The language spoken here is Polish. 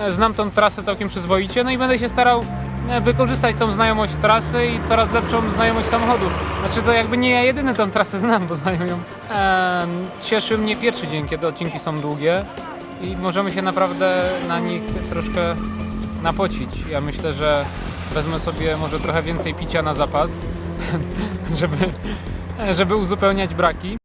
E, znam tą trasę całkiem przyzwoicie, no i będę się starał e, wykorzystać tą znajomość trasy i coraz lepszą znajomość samochodu. Znaczy to jakby nie ja jedyny tą trasę znam, bo znają ją. Em, Cieszy mnie pierwszy dzień, kiedy odcinki są długie i możemy się naprawdę na nich troszkę napocić. Ja myślę, że wezmę sobie może trochę więcej picia na zapas, żeby, e, żeby uzupełniać braki.